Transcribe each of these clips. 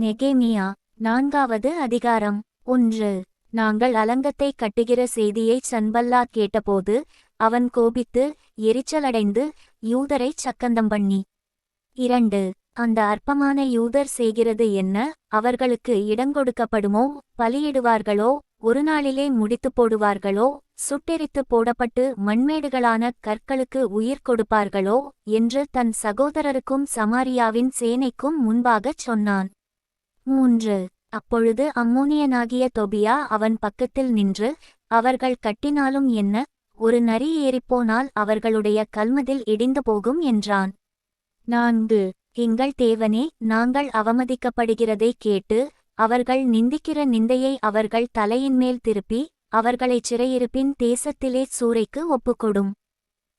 நெகேமியா நான்காவது அதிகாரம். ஒன்று. நாங்கள் அலங்கத்தை கட்டுகிற செய்தியைச் சன்பல்லா கேட்டபோது அவன் கோபித்து எரிச்சலடைந்து யூதரைச் சக்கந்தம் பண்ணி. இரண்டு. அந்த அற்பமான யூதர் செய்கிறது என்ன? அவர்களுக்கு இடங்கொடுக்கப்படுமோ பலியிடுவார்களோ? ஒரு நாளிலே முடித்துப் போடுவார்களோ? சுட்டெரித்து போடப்பட்டு மண்மேடுகளான கற்களுக்கு உயிர் கொடுப்பார்களோ? என்று தன் சகோதரருக்கும் சமாரியாவின் சேனைக்கும் முன்பாகச் சொன்னான். மூன்று. அப்பொழுது அம்மோனியனாகிய தொபியா அவன் பக்கத்தில் நின்று அவர்கள் கட்டினாலும் என்ன? ஒரு நரி ஏறிப்போனால் அவர்களுடைய கல்மதில் இடிந்து போகும் என்றான். நான்கு. எங்கள் தேவனே நாங்கள் அவமதிக்கப்படுகிறதை கேட்டு அவர்கள் நிந்திக்கிற நிந்தையை அவர்கள் தலையின்மேல் திருப்பி அவர்களைச் சிறையிருப்பின் தேசத்திலே சூறைக்கு ஒப்புக்கொடும்.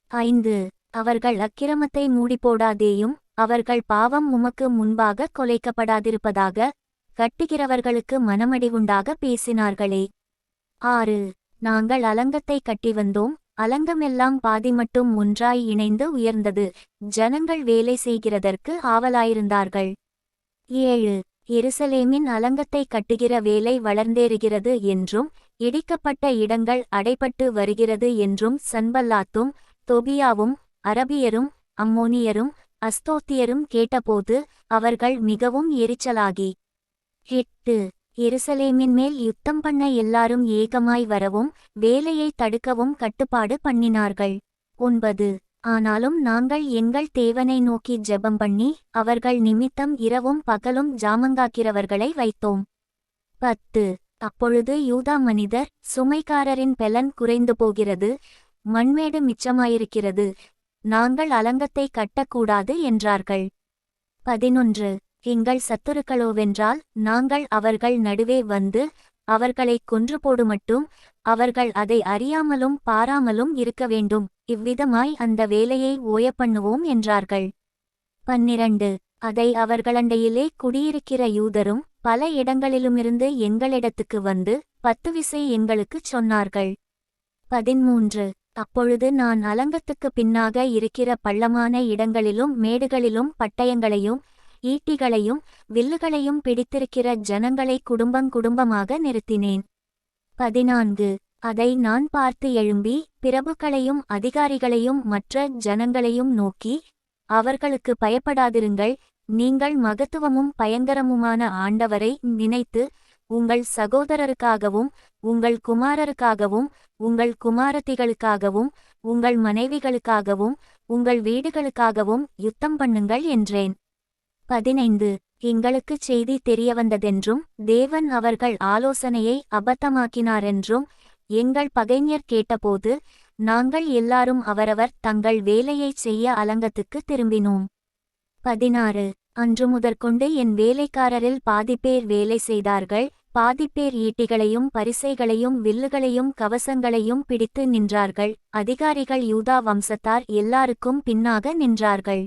ஐந்து. அவர்கள் அக்கிரமத்தை மூடிப்போடாதேயும் அவர்கள் பாவம் உமக்கு முன்பாக கொலைக்கப்படாதிருப்பதாக கட்டுகிறவர்களுக்கு மனமடிவுண்டாக பேசினார்களே. ஆறு. நாங்கள் அலங்கத்தை கட்டி வந்தோம். அலங்கமெல்லாம் பாதி மட்டும் ஒன்றாய் இணைந்து உயர்ந்தது. ஜனங்கள் வேலை செய்கிறதற்கு ஆவலாயிருந்தார்கள். ஏழு. எருசலேமின் அலங்கத்தை கட்டுகிற வேலை வளர்ந்தேறுகிறது என்றும் இடிக்கப்பட்ட இடங்கள் அடைபட்டு வருகிறது என்றும் சன்பல்லாத்தும் தொபியாவும் அரபியரும் அம்மோனியரும் அஸ்தோத்தியரும் கேட்டபோது அவர்கள் மிகவும் எரிச்சலாகி எட்டு எருசலேமின் மேல் யுத்தம் பண்ண எல்லாரும் ஏகமாய் வரவும் வேலையை தடுக்கவும் கட்டுப்பாடு பண்ணினார்கள். ஒன்பது ஆனாலும் நாங்கள் எங்கள் தேவனை நோக்கி ஜெபம் பண்ணி அவர்கள் நிமித்தம் இரவும் பகலும் ஜாமங்காக்கிறவர்களை வைத்தோம். பத்து அப்பொழுது யூதா மனிதர் சுமைக்காரரின் பெலன் குறைந்து போகிறது மண்மேடு மிச்சமாயிருக்கிறது நாங்கள் அலங்கத்தை கட்டக்கூடாது என்றார்கள். பதினொன்று எங்கள் சத்துருக்களோவென்றால் நாங்கள் அவர்கள் நடுவே வந்து அவர்களை கொன்று போடுமட்டும் அவர்கள் அதை அறியாமலும் பாராமலும் இருக்க வேண்டும் இவ்விதமாய் அந்த வேலையை ஓயப்பண்ணுவோம் என்றார்கள். பன்னிரண்டு அதை அவர்களண்டையிலே குடியிருக்கிற யூதரும் பல இடங்களிலுமிருந்து எங்களிடத்துக்கு வந்து பத்து விசை எங்களுக்குச் சொன்னார்கள். பதிமூன்று அப்பொழுது நான் அலங்கத்துக்கு பின்னாக இருக்கிற பள்ளமான இடங்களிலும் மேடுகளிலும் பட்டயங்களையும் ஈட்டிகளையும் வில்லுகளையும் பிடித்திருக்கிற ஜனங்களை குடும்பங் குடும்பமாக நிறுத்தினேன். பதினான்கு. அதை நான் பார்த்து எழும்பி பிரபுக்களையும் அதிகாரிகளையும் மற்ற ஜனங்களையும் நோக்கி அவர்களுக்கு பயப்படாதிருங்கள் நீங்கள் மகத்துவமும் பயங்கரமுமான ஆண்டவரை நினைத்து உங்கள் சகோதரருக்காகவும் உங்கள் குமாரருக்காகவும் உங்கள் குமாரத்திகளுக்காகவும் உங்கள் மனைவிகளுக்காகவும் உங்கள் வீடுகளுக்காகவும் யுத்தம் பண்ணுங்கள் என்றேன். பதினைந்து. எங்களுக்குச் செய்தி தெரியவந்ததென்றும் தேவன் அவர்கள் ஆலோசனையை அபத்தமாக்கினாரென்றும் எங்கள் பகைஞர் கேட்டபோது நாங்கள் எல்லாரும் அவரவர் தங்கள் வேலையைச் செய்ய அலங்கத்துக்கு திரும்பினோம். பதினாறு. அன்று முதற்கொண்டு என் வேலைக்காரரில் பாதிப்பேர் வேலை செய்தார்கள். பாதிப்பேர் ஈட்டிகளையும் பரிசைகளையும் வில்லுகளையும் கவசங்களையும் பிடித்து நின்றார்கள். அதிகாரிகள் யூதா வம்சத்தார் எல்லாருக்கும் பின்னாக நின்றார்கள்.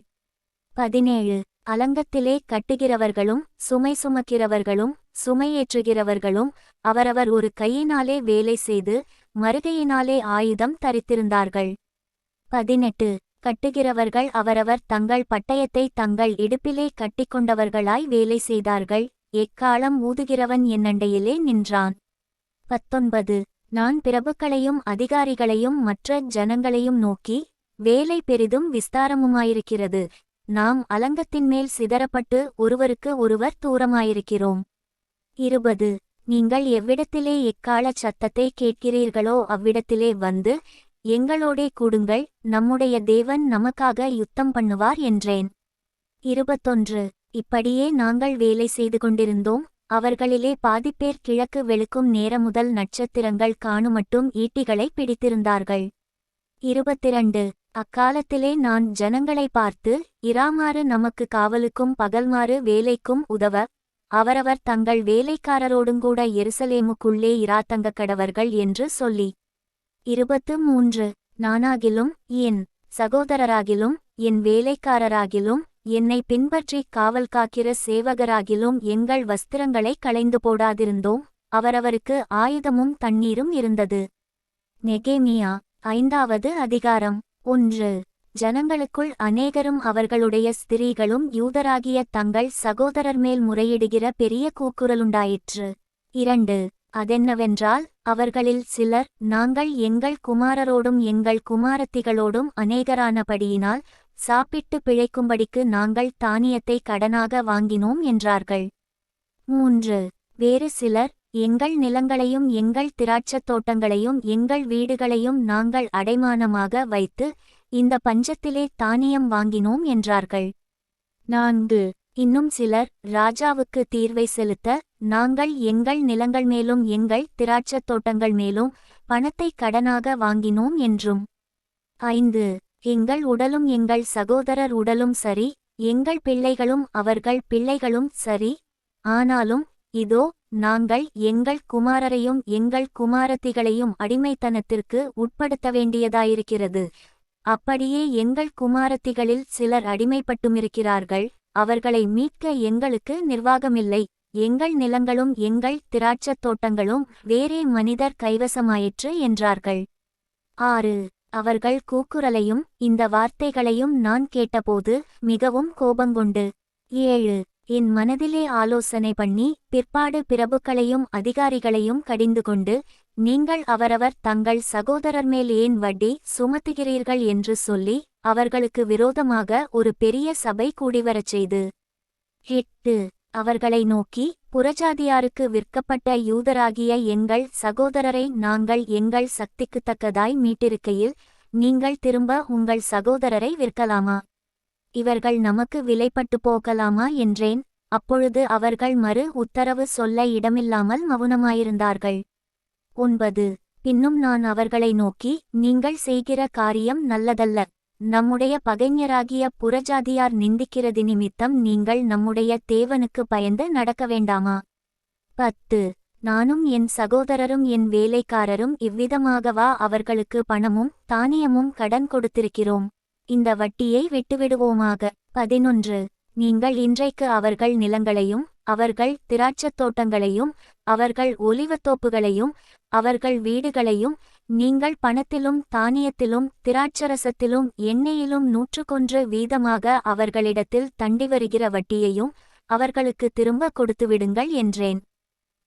பதினேழு. அலங்கத்திலே கட்டுகிறவர்களும் சுமை சுமக்கிறவர்களும் சுமையேற்றுகிறவர்களும் அவரவர் ஒரு கையினாலே வேலை செய்து மறுகையினாலே ஆயுதம் தரித்திருந்தார்கள். பதினெட்டு. கட்டுகிறவர்கள் அவரவர் தங்கள் பட்டயத்தை தங்கள் இடுப்பிலே கட்டிக்கொண்டவர்களாய் வேலை செய்தார்கள். எக்காலம் ஊதுகிறவன் என்னண்டையிலே நின்றான். பத்தொன்பது. நான் பிரபுக்களையும் அதிகாரிகளையும் மற்ற ஜனங்களையும் நோக்கி வேலை பெரிதும் விஸ்தாரமுமாயிருக்கிறது. நாம் அலங்கத்தின் மேல் சிதறப்பட்டு ஒருவருக்கு ஒருவர் தூரமாயிருக்கிறோம். இருபது. நீங்கள் எவ்விடத்திலே எக்காலச் சத்தத்தை கேட்கிறீர்களோ அவ்விடத்திலே வந்து எங்களோடே கூடுங்கள் நம்முடைய தேவன் நமக்காக யுத்தம் பண்ணுவார் என்றேன். இருபத்தொன்று. இப்படியே நாங்கள் வேலை செய்து கொண்டிருந்தோம் அவர்களிலே பாதிப்பேர் கிழக்கு வெளுக்கும் நேர முதல் நட்சத்திரங்கள் காணுமட்டும் ஈட்டிகளை பிடித்திருந்தார்கள். இருபத்திரண்டு. அக்காலத்திலே நான் ஜனங்களை பார்த்து இராமாறு நமக்கு காவலுக்கும் பகல்மாறு வேலைக்கும் உதவ அவரவர் தங்கள் வேலைக்காரரோடுங்கூட எருசலேமுக்குள்ளே இராத்தங்க கடவர்கள் என்று சொல்லி இருபத்து மூன்று. நானாகிலும் என் சகோதரராகிலும் என் வேலைக்காரராகிலும் என்னை பின்பற்றி காவல் காக்கிற சேவகராகிலும் எங்கள் வஸ்திரங்களை களைந்து போடாதிருந்தோம். அவரவருக்கு ஆயுதமும் தண்ணீரும் இருந்தது. நெகேமியா ஐந்தாவது அதிகாரம். ஒன்று. ஜனங்களுக்குள் அநேகரும் அவர்களுடைய ஸ்திரீகளும் யூதராகிய தங்கள் சகோதரர் மேல் முறையிடுகிற பெரிய கூக்குரலுண்டாயிற்று. இரண்டு. அதென்னவென்றால் அவர்களில் சிலர் நாங்கள் எங்கள் குமாரரோடும் எங்கள் குமாரத்திகளோடும் அநேகரானபடியினால் சாப்பிட்டு பிழைக்கும்படிக்கு நாங்கள் தானியத்தை கடனாக வாங்கினோம் என்றார்கள். மூன்று. வேறு சிலர் எங்கள் நிலங்களையும் எங்கள் திராட்சத் தோட்டங்களையும் எங்கள் வீடுகளையும் நாங்கள் அடைமானமாக வைத்து இந்த பஞ்சத்திலே தானியம் வாங்கினோம் என்றார்கள். நான்கு. இன்னும் சிலர் ராஜாவுக்கு தீர்வை செலுத்த நாங்கள் எங்கள் நிலங்கள் மேலும் எங்கள் திராட்சத் தோட்டங்கள் மேலும் பணத்தை கடனாக வாங்கினோம் என்றும். ஐந்து. எங்கள் உடலும் எங்கள் சகோதரர் உடலும் சரி எங்கள் பிள்ளைகளும் அவர்கள் பிள்ளைகளும் சரி. ஆனாலும் இதோ நாங்கள் எங்கள் குமாரரையும் எங்கள் குமாரத்திகளையும் அடிமைத்தனத்திற்கு உட்படுத்த வேண்டியதாயிருக்கிறது. அப்படியே எங்கள் குமாரத்திகளில் சிலர் அடிமைப்பட்டுமிருக்கிறார்கள் அவர்களை மீட்க எங்களுக்கு நிர்வாகமில்லை. எங்கள் நிலங்களும் எங்கள் திராட்சத் தோட்டங்களும் வேறே மனிதர் கைவசமாயிற்று என்றார்கள். ஆறு. அவர்கள் கூக்குரலையும் இந்த வார்த்தைகளையும் நான் கேட்டபோது மிகவும் கோபங்கொண்டு ஏழு. என் மனதிலே ஆலோசனை பண்ணி பிற்பாடு பிரபுக்களையும் அதிகாரிகளையும் கடிந்து கொண்டு நீங்கள் அவரவர் தங்கள் சகோதரர் மேல் ஏன் வட்டி சுமத்துகிறீர்கள் என்று சொல்லி அவர்களுக்கு விரோதமாக ஒரு பெரிய சபை கூடிவரச் செய்து. எட்டு. அவர்களை நோக்கி புறஜாதியாருக்கு விற்கப்பட்ட யூதராகிய எங்கள் சகோதரரை நாங்கள் எங்கள் சக்திக்குத் தக்கதாய் மீட்டிருக்கையில் நீங்கள் திரும்ப உங்கள் சகோதரரை விற்கலாமா? இவர்கள் நமக்கு விலைப்பட்டு போகலாமா என்றேன். அப்பொழுது அவர்கள் மறு உத்தரவு சொல்ல இடமில்லாமல் மவுனமாயிருந்தார்கள். ஒன்பது. பின்னும் நான் அவர்களை நோக்கி நீங்கள் செய்கிற காரியம் நல்லதல்ல. நம்முடைய பகைஞராகிய புறஜாதியார் நிந்திக்கிறது நிமித்தம் நீங்கள் நம்முடைய தேவனுக்கு பயந்து நடக்க வேண்டாமா? பத்து. நானும் என் சகோதரரும் என் வேலைக்காரரும் இவ்விதமாகவா அவர்களுக்கு பணமும் தானியமும் கடன் கொடுத்திருக்கிறோம். இந்த வட்டியை விட்டுவிடுவோமாக. பதினொன்று. நீங்கள் இன்றைக்கு அவர்கள் நிலங்களையும் அவர்கள் திராட்சத் தோட்டங்களையும் அவர்கள் ஒலிவத்தோப்புகளையும் அவர்கள் வீடுகளையும் நீங்கள் பணத்திலும் தானியத்திலும் திராட்சரசத்திலும் எண்ணெயிலும் நூற்றுக்கொன்று வீதமாக அவர்களிடத்தில் தண்டி வருகிற வட்டியையும் அவர்களுக்கு திரும்ப கொடுத்துவிடுங்கள் என்றேன்.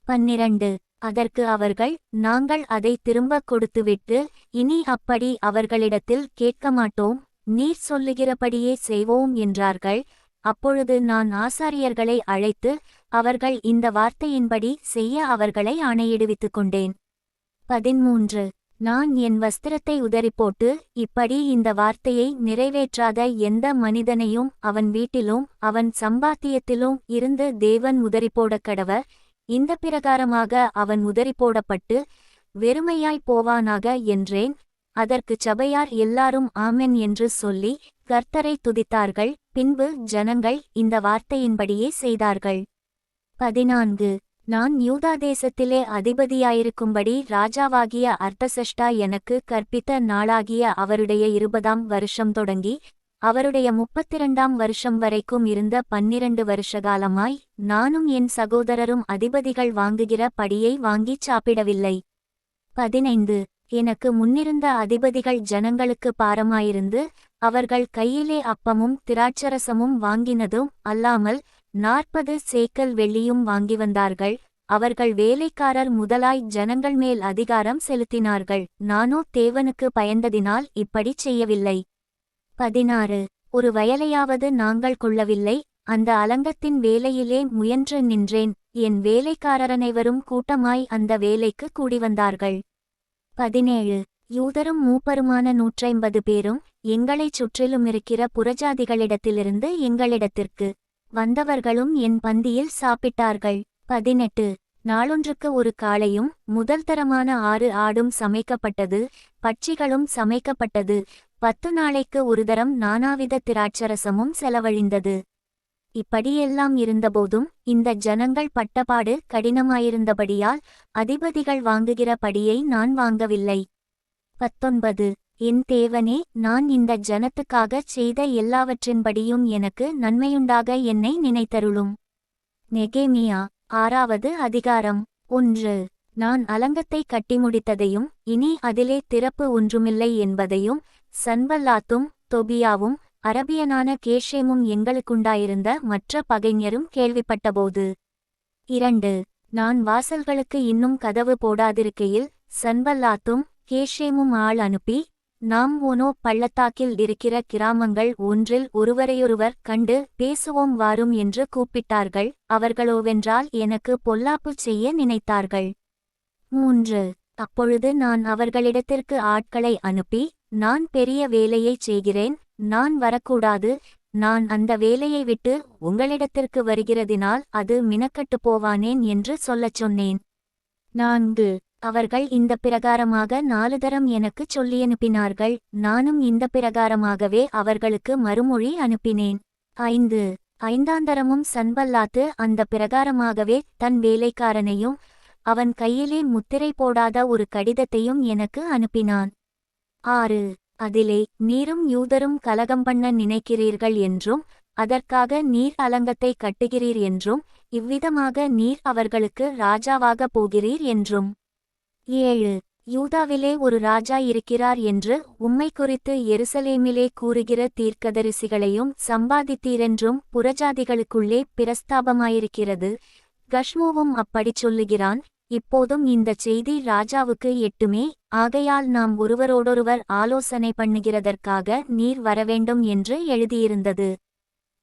பன்னிரண்டு. அதற்கு அவர்கள் நாங்கள் அதை திரும்பக் கொடுத்துவிட்டு இனி அப்படி அவர்களிடத்தில் கேட்க மாட்டோம் நீர் சொல்லுகிறபடியே செய்வோம் என்றார்கள். அப்பொழுது நான் ஆசாரியர்களை அழைத்து அவர்கள் இந்த வார்த்தையின்படி செய்ய அவர்களை ஆணையிடுவித்துக் கொண்டேன். பதிமூன்று. நான் என் வஸ்திரத்தை உதறிப்போட்டு இப்படி இந்த வார்த்தையை நிறைவேற்றாத எந்த மனிதனையும் அவன் வீட்டிலும் அவன் சம்பாத்தியத்திலும் இருந்து தேவன் உதறிப்போடக் கடவர் இந்த பிரகாரமாக அவன் உதறிப்போடப்பட்டு வெறுமையாய் போவானாக என்றேன். அதற்கு சபையார் எல்லாரும் ஆமென் என்று சொல்லி கர்த்தரை துதித்தார்கள். பின்பு ஜனங்கள் இந்த வார்த்தையின்படியே செய்தார்கள். பதினான்கு. நான் யூதா தேசத்திலே அதிபதியாயிருக்கும்படி ராஜாவாகிய அர்த்தசஷ்டா எனக்கு கற்பித்த நாளாகிய அவருடைய இருபதாம் வருஷம் தொடங்கி அவருடைய முப்பத்திரண்டாம் வருஷம் வரைக்கும் இருந்த பன்னிரண்டு வருஷ காலமாய் நானும் என் சகோதரரும் அதிபதிகள் வாங்குகிற படியை வாங்கிச் சாப்பிடவில்லை. பதினைந்து. எனக்கு முன்னிருந்த அதிபதிகள் ஜனங்களுக்கு பாரமாயிருந்து அவர்கள் கையிலே அப்பமும் திராட்சரசமும் வாங்கினதும் அல்லாமல் நாற்பது சேக்கல் வெள்ளியும் வாங்கி வந்தார்கள். அவர்கள் வேலைக்காரர் முதலாய் ஜனங்கள் மேல் அதிகாரம் செலுத்தினார்கள். நானோ தேவனுக்கு பயந்ததினால் இப்படிச் செய்யவில்லை. பதினாறு. ஒரு வயலையாவது நாங்கள் கொள்ளவில்லை. அந்த அலங்கத்தின் வேலையிலே முயன்று நின்றேன். என் வேலைக்காரரனைவரும் கூட்டமாய் அந்த வேலைக்கு கூடி வந்தார்கள் பதினேழு. யூதரும் மூப்பருமான நூற்றைம்பது பேரும் எங்களைச் சுற்றிலும் இருக்கிற புறஜாதிகளிடத்திலிருந்து எங்களிடத்திற்கு வந்தவர்களும் என் பந்தியில் சாப்பிட்டார்கள். பதினெட்டு. நாளொன்றுக்கு ஒரு காளையும் முதல் தரமான ஆறு ஆடும் சமைக்கப்பட்டது பட்சிகளும் சமைக்கப்பட்டது. பத்து நாளைக்கு ஒரு தரம் நானாவித திராட்சரசமும் செலவழிந்தது. இப்படியெல்லாம் இருந்தபோதும் இந்த ஜனங்கள் பட்டபாடு கடினமாயிருந்தபடியால் அதிபதிகள் வாங்குகிற படியை நான் வாங்கவில்லை. பத்தொன்பது. என் தேவனே நான் இந்த ஜனத்துக்காகச் செய்த எல்லாவற்றின்படியும் எனக்கு நன்மையுண்டாக என்னை நினைத்தருளும். நெகேமியா ஆறாவது அதிகாரம் ஒன்று. நான் அலங்கத்தை கட்டி முடித்ததையும் இனி அதிலே திறப்பு ஒன்றுமில்லை என்பதையும் சன்பல்லாத்தும் தொபியாவும் அரபியனான கேஷேமும் எங்களுக்குண்டாயிருந்த மற்ற பகைஞரும் கேள்விப்பட்டபோது. இரண்டு. நான் வாசல்களுக்கு இன்னும் கதவு போடாதிருக்கையில் சன்பல்லாத்தும் கேஷேமும் ஆள் அனுப்பி நாம் ஒனோ பள்ளத்தாக்கில் இருக்கிற கிராமங்கள் ஒன்றில் ஒருவரையொருவர் கண்டு பேசுவோம் வாரும் என்று கூப்பிட்டார்கள். அவர்களோவென்றால் எனக்கு பொல்லாப்பு செய்ய நினைத்தார்கள். மூன்று. அப்பொழுது நான் அவர்களிடத்திற்கு ஆட்களை அனுப்பி நான் பெரிய வேலையைச் செய்கிறேன் நான் வரக்கூடாது நான் அந்த வேலையை விட்டு உங்களிடத்திற்கு வருகிறதினால் அது மினக்கட்டுப் போவானேன் என்று சொல்லச் சொன்னேன். நான்கு. அவர்கள் இந்த பிரகாரமாக நாலு தரம் எனக்குச் சொல்லியனுப்பினார்கள் நானும் இந்த பிரகாரமாகவே அவர்களுக்கு மறுமொழி அனுப்பினேன். ஐந்து. ஐந்தாந்தரமும் சன்பல்லாத்து அந்த பிரகாரமாகவே தன் வேலைக்காரனையும் அவன் கையிலே முத்திரை போடாத ஒரு கடிதத்தையும் எனக்கு அனுப்பினான். ஆறு. அதிலே நீரும் யூதரும் கலகம் பண்ண நினைக்கிறீர்கள் என்றும் அதற்காக நீர் அலங்கத்தை கட்டுகிறீர் என்றும் இவ்விதமாக நீர் அவர்களுக்கு ராஜாவாக போகிறீர் என்றும். ஏழு யூதாவிலே ஒரு ராஜா இருக்கிறார் என்று உம்மை குறித்து எருசலேமிலே கூறுகிற தீர்க்கதரிசிகளையும் சம்பாதித்தீரென்றும் புறஜாதிகளுக்குள்ளே பிரஸ்தாபமாயிருக்கிறது. கஷ்மோவும் அப்படிச் சொல்லுகிறான் இப்போதும் இந்த செய்தி ராஜாவுக்கு எட்டுமே ஆகையால் நாம் ஒருவரோடொருவர் ஆலோசனை பண்ணுகிறதற்காக நீர் வரவேண்டும் என்று எழுதியிருந்தது.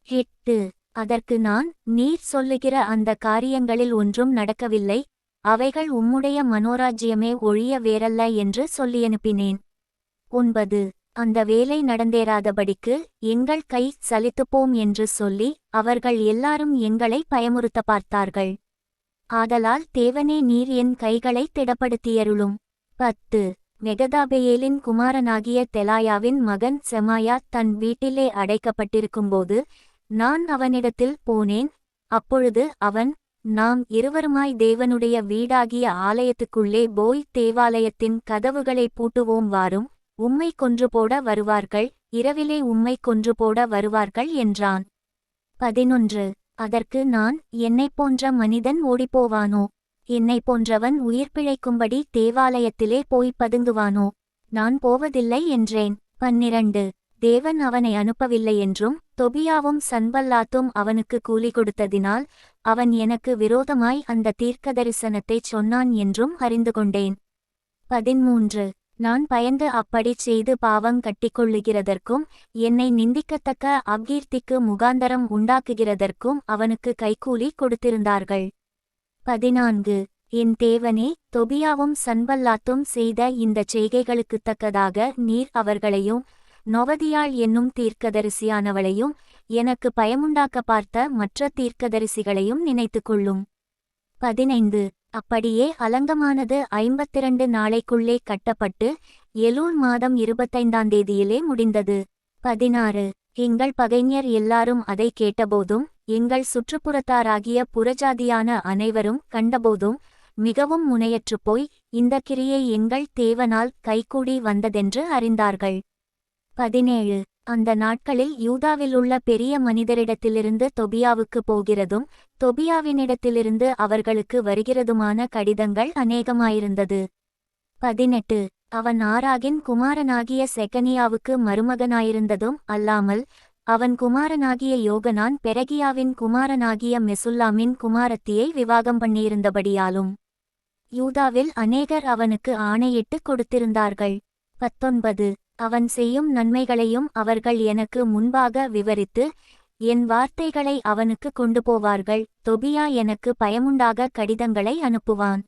எட்டு அதற்கு நான் நீர் சொல்லுகிற அந்த காரியங்களில் ஒன்றும் நடக்கவில்லை அவைகள் உம்முடைய மனோராஜ்யமே ஒழிய வேறல்ல என்று சொல்லியனுப்பினேன் ஒன்பது. அந்த வேலை நடந்தேறாதபடிக்கு எங்கள் கை சலித்துப்போம் என்று சொல்லி அவர்கள் எல்லாரும் எங்களை பயமுறுத்த பார்த்தார்கள். ஆதலால் தேவனே நீர் என் கைகளை திடப்படுத்தியருளும். பத்து. மெகதாபெயேலின் குமாரனாகிய தெலாயாவின் மகன் செமாயா தன் வீட்டிலே அடைக்கப்பட்டிருக்கும்போது நான் அவனிடத்தில் போனேன். அப்பொழுது அவன் நாம் இருவருமாய் தேவனுடைய வீடாகிய ஆலயத்துக்குள்ளே போய் தேவாலயத்தின் கதவுகளை பூட்டுவோம் வாரும் உம்மை கொன்று போட வருவார்கள் இரவிலே உம்மை கொன்று போட வருவார்கள் என்றான். பதினொன்று. அதற்கு நான் என்னைப் போன்ற மனிதன் ஓடிப்போவானோ? என்னைப் போன்றவன் உயிர் பிழைக்கும்படி தேவாலயத்திலே போய் பதுங்குவானோ? நான் போவதில்லை என்றேன். பன்னிரண்டு. தேவன் அவனை அனுப்பவில்லை என்றும் தொபியாவும் சன்பல்லாத்தும் அவனுக்கு கூலி கொடுத்ததினால் அவன் எனக்கு விரோதமாய் அந்த தீர்க்கதரிசனத்தைச் சொன்னான் என்றும் அறிந்து கொண்டேன். பதிமூன்று நான் பயந்து அப்படிச் செய்து பாவம் கட்டிக்கொள்ளுகிறதற்கும் என்னை நிந்திக்கத்தக்க அப்கீர்த்திக்கு முகாந்தரம் உண்டாக்குகிறதற்கும் அவனுக்கு கைக்கூலி கொடுத்திருந்தார்கள். பதினான்கு. என் தேவனே தொபியாவும் சன்பல்லாத்தும் செய்த இந்தச் செய்கைகளுக்குத் தக்கதாக நீர் அவர்களையும் நொவதியாள் என்னும் தீர்க்கதரிசியானவளையும் எனக்கு பயமுண்டாக்க பார்த்த மற்ற தீர்க்கதரிசிகளையும் நினைத்துக் கொள்ளும். பதினைந்து. அப்படியே அலங்கமானது ஐம்பத்திரண்டு நாளைக்குள்ளே கட்டப்பட்டு எலூல் மாதம் இருபத்தைந்தாம் தேதியிலே முடிந்தது. பதினாறு. எங்கள் பகைஞர் எல்லாரும் அதை கேட்டபோதும் எங்கள் சுற்றுப்புறத்தாராகிய புறஜாதியான அனைவரும் கண்டபோதும் மிகவும் முனையற்றுப் போய் இந்த கிரியை எங்கள் தேவனால் கைகூடி வந்ததென்று அறிந்தார்கள். பதினேழு. அந்த நாட்களில் யூதாவிலுள்ள பெரிய மனிதரிடத்திலிருந்து தொபியாவுக்கு போகிறதும் தொபியாவினிடத்திலிருந்து அவர்களுக்கு வருகிறதுமான கடிதங்கள் அநேகமாயிருந்தது. பதினெட்டு. அவன் ஆராகின் குமாரனாகிய செகனியாவுக்கு மருமகனாயிருந்ததும் அல்லாமல் அவன் குமாரனாகிய யோகனான் பெரகியாவின் குமாரனாகிய மெசுல்லாமின் குமாரத்தியை விவாகம் பண்ணியிருந்தபடியாலும் யூதாவில் அநேகர் அவனுக்கு ஆணையிட்டு கொடுத்திருந்தார்கள். பத்தொன்பது. அவன் செய்யும் நன்மைகளையும் அவர்கள் எனக்கு முன்பாக விவரித்து என் வார்த்தைகளை அவனுக்கு கொண்டு போவார்கள். தொபியா எனக்கு பயமுண்டாக கடிதங்களை அனுப்புவான்.